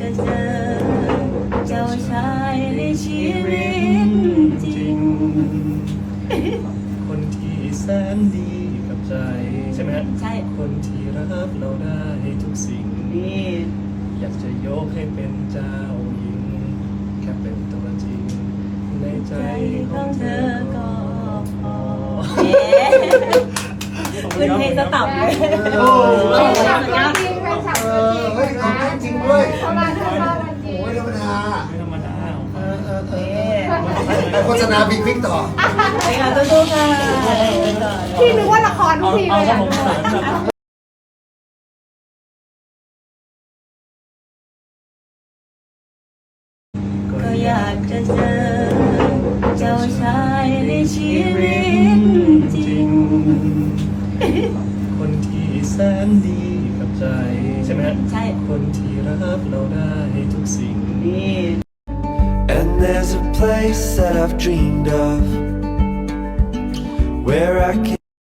จะเจอ เจ้าชายในชีวิตจริง คนที่แสนดีกับใจ ใช่ไหมฮะใช่ คนที่รักเราได้ทุกสิ่ง นี่อยากจะยกให้เป็นเจ้าหญิง แค่เป็นตัวจริง ในใจใจขขอองงเธเธออก็ก็พพออขึ้นเพลงสต็อปเลย โอ้โห เป็นฉากตัวจริงเป็นฉากเอตัวอจริงเฮ้ยเอาจริงด้วยเพราะว่าเพร ไปโฆษณาบิ๊กบิ๊กต่อไปค่ะสู้ๆค่ะพี่นึกว่าละครทุกทีเลยเอาอะเอาผมเสริมแบบก็อยากจะเจอ เจ้าชายในชีวิตจริง คนที่แสนดีกับใจ ใช่ไหมฮะใช่ คนที่รักเราได้ทุกสิ่งนี่ And there's a place that I've dreamed of where I can